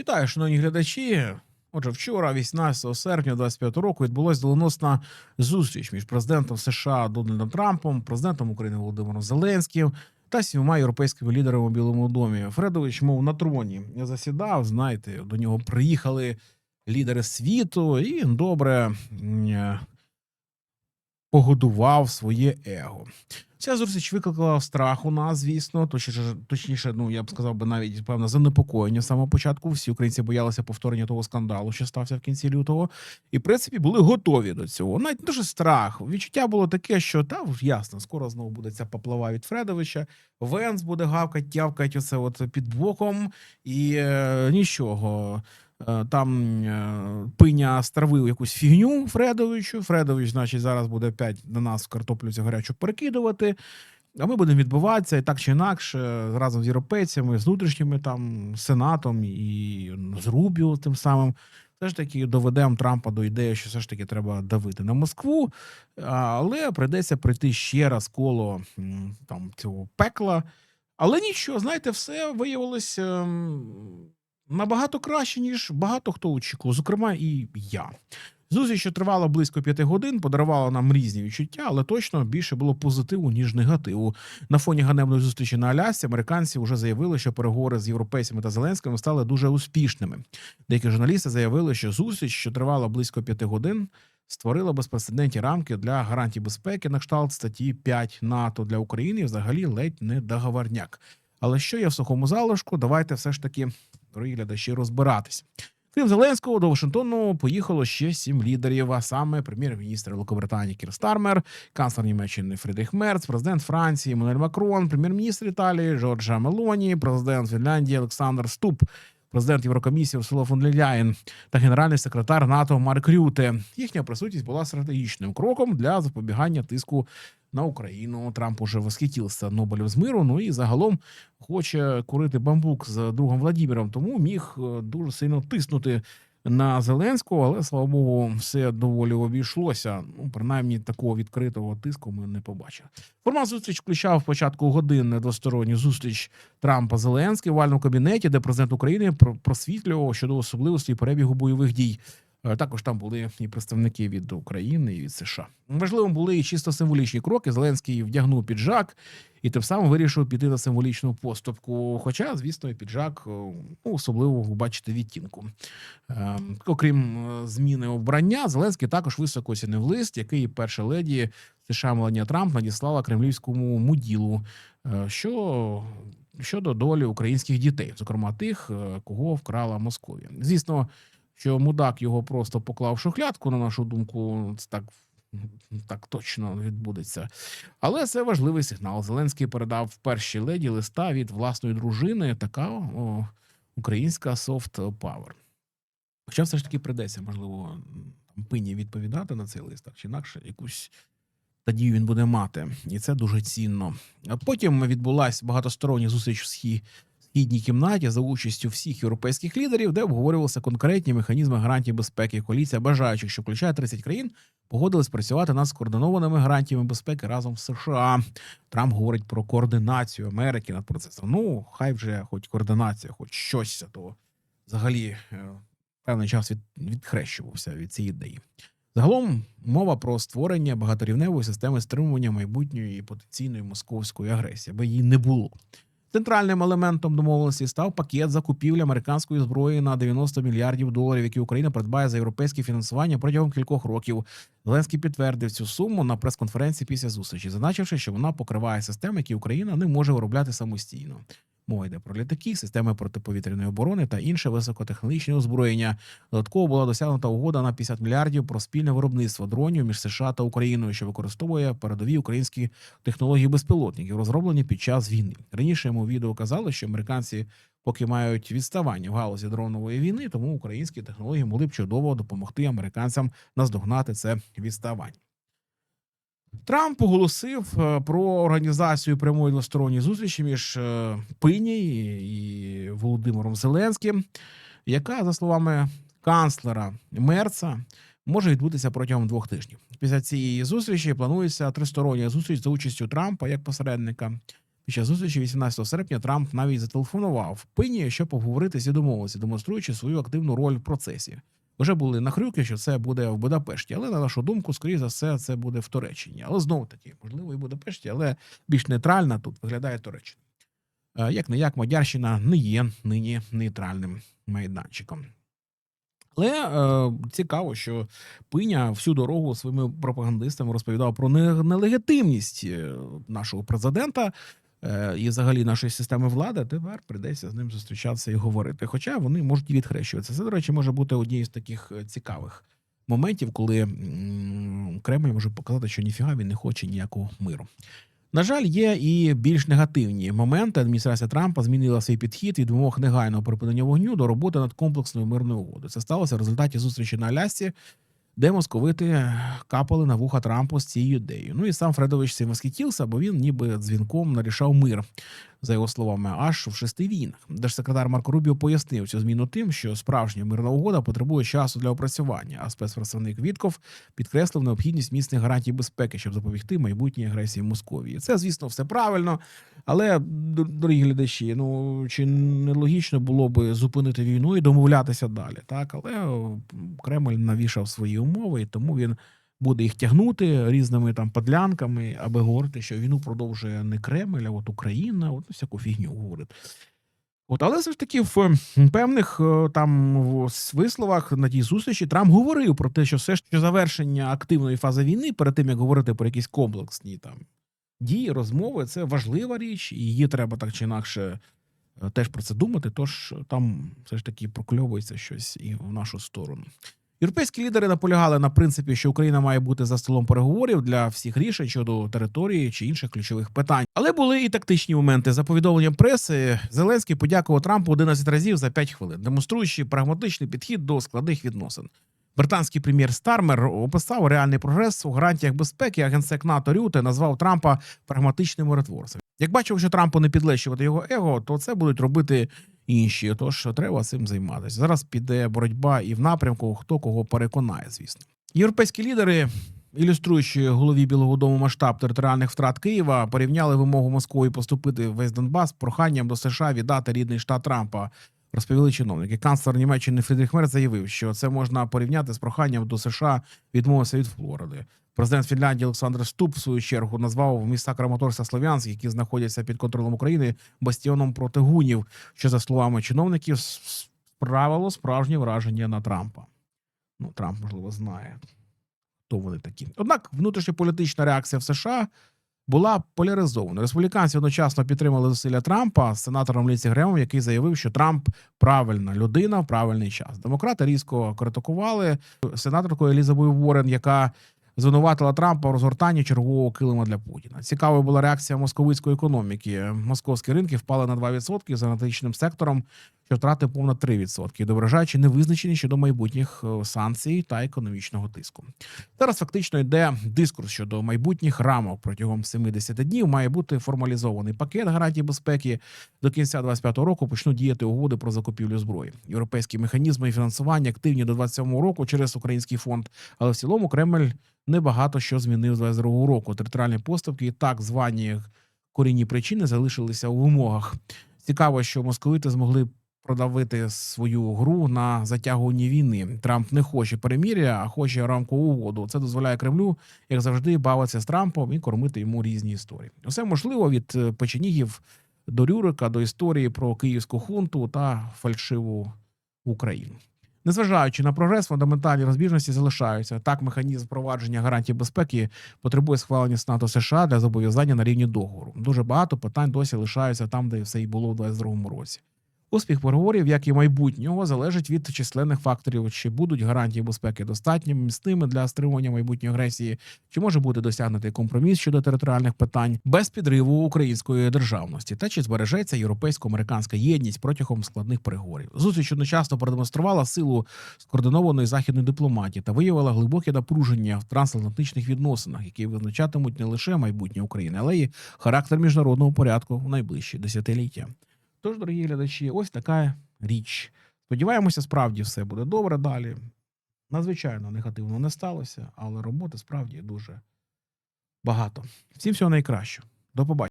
Вітаю, шановні глядачі. Отже, вчора, 18 серпня 25 року, відбулася доленосна зустріч між президентом США Дональдом Трампом, президентом України Володимиром Зеленським та сімома європейськими лідерами у Білому домі. Фредович, мов на троні засідав. Знаєте, до нього приїхали лідери світу, і добре е, погодував своє его. Ця зустріч викликала страх у нас, звісно, точніше, точніше, ну я б сказав би навіть певне занепокоєння з самого початку. Всі українці боялися повторення того скандалу, що стався в кінці лютого, і в принципі були готові до цього. Навіть дуже страх. Відчуття було таке, що та ясно, скоро знову буде ця поплава від Фредовича. Венс буде гавкать, тявкать оце от під боком, і е, нічого. Е, Там е, пиня стравив якусь фігню Фредовичу. Фредович, значить, зараз буде опять на нас картоплю цю гарячу перекидувати. А ми будемо відбуватися і так чи інакше, разом з європейцями, з внутрішніми там сенатом і з Рубіо тим самим. Все ж таки доведемо Трампа до ідеї, що все ж таки треба давити на Москву, але прийдеться пройти ще раз коло там цього пекла. Але нічого, знаєте, все виявилось ем, набагато краще, ніж багато хто очікував, зокрема, і я. Зустріч, що тривала близько п'яти годин, подарувала нам різні відчуття, але точно більше було позитиву, ніж негативу. На фоні ганебної зустрічі на Алясці американці вже заявили, що переговори з європейцями та Зеленським стали дуже успішними. Деякі журналісти заявили, що зустріч, що тривала близько п'яти годин, створила безпрецедентні рамки для гарантій безпеки на кшталт статті 5 НАТО для України. Взагалі ледь не договорняк. Але що є в сухому залишку? Давайте все ж таки, дорогі глядачі, розбиратися. Крім Зеленського, до Вашингтону поїхало ще сім лідерів, а саме прем'єр-міністр Великобританії Кір Стармер, канцлер Німеччини Фрідріх Мерц, президент Франції Мануель Макрон, прем'єр-міністр Італії Джорджа Мелоні, президент Фінляндії Олександр Ступ, президент Єврокомісії Урсула фон Ляєн та генеральний секретар НАТО Марк Рюте. Їхня присутність була стратегічним кроком для запобігання тиску на Україну. Трамп уже восхитився Нобелів з миру. Ну і загалом хоче курити бамбук з другом Владіміром, тому міг е, дуже сильно тиснути на Зеленського, але слава Богу, все доволі обійшлося. Ну, принаймні, такого відкритого тиску ми не побачили. Формат зустріч включав початку години двосторонню зустріч Трампа Зеленський в вальному кабінеті, де президент України про- просвітлював щодо особливостей перебігу бойових дій. Е, Також там були і представники від України і від США. Важливим були і чисто символічні кроки. Зеленський вдягнув піджак і тим самим вирішив піти на символічну поступку. Хоча, звісно, і піджак е, ну, особливо бачите відтінку. Е, Окрім зміни обрання, Зеленський також високо оцінив лист, який перша леді США Меланія Трамп надіслала кремлівському муділу. Що щодо долі українських дітей, зокрема тих, кого вкрала Московія. Звісно, що мудак його просто поклав шухлядку, на нашу думку, це так, так точно відбудеться. Але це важливий сигнал. Зеленський передав першій леді листа від власної дружини, така о, українська soft power. Хоча все ж таки придеться, можливо, пині відповідати на цей лист, так чи інакше, якусь тоді він буде мати, і це дуже цінно. Потім відбулася багатостороння зустріч в схі- східній кімнаті за участю всіх європейських лідерів, де обговорювалися конкретні механізми гарантій безпеки. Коаліція бажаючих, що включає 30 країн, погодились працювати над скоординованими гарантіями безпеки разом з США. Трамп говорить про координацію Америки над процесом. Ну, хай вже хоч координація, хоч щось, то взагалі е, певний час від, відхрещувався від цієї ідеї. Загалом мова про створення багаторівневої системи стримування майбутньої потенційної московської агресії, аби її не було. Центральним елементом домовленості став пакет закупівлі американської зброї на 90 мільярдів доларів, які Україна придбає за європейське фінансування протягом кількох років. Зеленський підтвердив цю суму на прес-конференції після зустрічі, зазначивши, що вона покриває системи, які Україна не може виробляти самостійно. Мова йде про літаки, системи протиповітряної оборони та інше високотехнологічне озброєння. Додатково була досягнута угода на 50 мільярдів про спільне виробництво дронів між США та Україною, що використовує передові українські технології безпілотників, розроблені під час війни. Раніше йому відео казали, що американці поки мають відставання в галузі дронової війни, тому українські технології могли б чудово допомогти американцям наздогнати це відставання. Трамп оголосив е, про організацію прямої двосторонньої зустрічі між е, Пині і Володимиром Зеленським, яка, за словами канцлера Мерца, може відбутися протягом двох тижнів. Після цієї зустрічі планується тристороння зустріч за участю Трампа як посередника, Під час зустрічі 18 серпня Трамп навіть зателефонував Пині, щоб обговоритися і домовитися, демонструючи свою активну роль в процесі. Вже були нахрюки, що це буде в Будапешті, але на нашу думку, скоріше за все, це буде в Туреччині. Але знову таки, можливо, і в Будапешті, але більш нейтральна тут виглядає Туреччина. Як не як Мадярщина не є нині нейтральним майданчиком. Але е, цікаво, що Пиня всю дорогу своїми пропагандистами розповідав про нелегітимність е, нашого президента і взагалі нашої системи влади. Тепер прийдеться з ним зустрічатися і говорити. Хоча вони можуть і відхрещуватися. Це, до речі, може бути однією з таких е, цікавих моментів, коли Кремль може показати, що ніфіга він не хоче ніякого миру. На жаль, є і більш негативні моменти. Адміністрація Трампа змінила свій підхід від вимог негайного припинення вогню до роботи над комплексною мирною угодою. Це сталося в результаті зустрічі на Алясці, де московити капали на вуха Трампу з цією ідеєю. Ну і сам Фредович цим восхитівся, бо він ніби дзвінком нарішав мир, за його словами, аж в шести війнах. Держсекретар Марко Рубіо пояснив цю зміну тим, що справжня мирна угода потребує часу для опрацювання. А спецпредставник Вітков підкреслив необхідність міцних гарантій безпеки, щоб запобігти майбутній агресії Московії. Це, звісно, все правильно. Але, дорогі глядачі, ну чи не логічно було би зупинити війну і домовлятися далі? Так, але Кремль навішав свої умови, і тому він буде їх тягнути різними там подлянками, аби говорити, що війну продовжує не Кремль, а от Україна, от всяку фігню говорить. От, але все ж таки, в певних е, там висловах на тій зустрічі Трамп говорив про те, що все ж завершення активної фази війни, перед тим як говорити про якісь комплексні там дії, розмови, це важлива річ, і її треба так чи інакше е, теж про це думати. Тож там все ж таки прокльовується щось і в нашу сторону. Європейські лідери наполягали на принципі, що Україна має бути за столом переговорів для всіх рішень щодо території чи інших ключових питань. Але були і тактичні моменти. За повідомленням преси, Зеленський подякував Трампу 11 разів за 5 хвилин, демонструючи прагматичний підхід до складних відносин. Британський прем'єр Стармер описав реальний прогрес у гарантіях безпеки. а Генсек НАТО Рюте назвав Трампа прагматичним миротворцем. Як бачив, що Трампу не підлещувати його его, то це будуть робити інші. Тож треба цим займатися. Зараз піде боротьба і в напрямку, хто кого переконає, звісно. Європейські лідери, ілюструючи голові Білого Дому масштаб територіальних втрат Києва, порівняли вимогу Москви поступити в весь Донбас проханням до США віддати рідний штат Трампа. Розповіли чиновники. Канцлер Німеччини Фрідріх Мерц заявив, що це можна порівняти з проханням до США відмовитися від Флориди. Президент Фінляндії Олександр Ступ, в свою чергу, назвав міста Краматорськ та Слов'янськ, які знаходяться під контролем України, бастіоном проти гунів, що за словами чиновників справило справжнє враження на Трампа. Ну, Трамп, можливо, знає, хто вони такі. Однак внутрішньополітична реакція в США була поляризована. Республіканці одночасно підтримали зусилля Трампа з сенатором Лінсі Гремом, який заявив, що Трамп правильна людина в правильний час. Демократи різко критикували сенаторкою Елізабою Уоррен, яка звинуватила Трампа в розгортанні чергового килима для Путіна. Цікавою була реакція московицької економіки. Московські ринки впали на 2% за аналітичним сектором, що втратив понад 3%, відображаючи невизначеність щодо майбутніх е, санкцій та економічного тиску. Зараз фактично йде дискурс щодо майбутніх рамок протягом 70 днів. Має бути формалізований пакет гарантій безпеки. До кінця 25-го року почнуть діяти угоди про закупівлю зброї. Європейські механізми фінансування активні до 27-го року через український фонд. Але в цілому Кремль небагато що змінив з 22-го року. Територіальні поставки і так звані корінні причини залишилися у вимогах. Цікаво, що московити змогли продавити свою гру на затягуванні війни. Трамп не хоче переміря, а хоче рамкову угоду. Це дозволяє Кремлю, як завжди, бавитися з Трампом і кормити йому різні історії. Усе можливо від е, печенігів до Рюрика, до історії про київську хунту та фальшиву Україну. Незважаючи на прогрес, фундаментальні розбіжності залишаються. Так, механізм впровадження гарантій безпеки потребує схвалення НАТО США для зобов'язання на рівні договору. Дуже багато питань досі лишаються там, де все і було в 2022 році. Успіх переговорів, як і майбутнього, залежить від численних факторів, чи будуть гарантії безпеки достатніми міцними для стримування майбутньої агресії, чи може бути досягнутий компроміс щодо територіальних питань без підриву української державності, та чи збережеться європейсько-американська єдність протягом складних переговорів. Зустріч одночасно продемонструвала силу скоординованої західної дипломатії та виявила глибоке напруження в трансатлантичних відносинах, які визначатимуть не лише майбутнє України, але й характер міжнародного порядку в найближчі десятиліття. Тож, дорогі глядачі, ось така річ. Сподіваємося, справді все буде добре далі. Надзвичайно негативно не сталося, але роботи справді дуже багато. Всім всього найкращого. До побачення.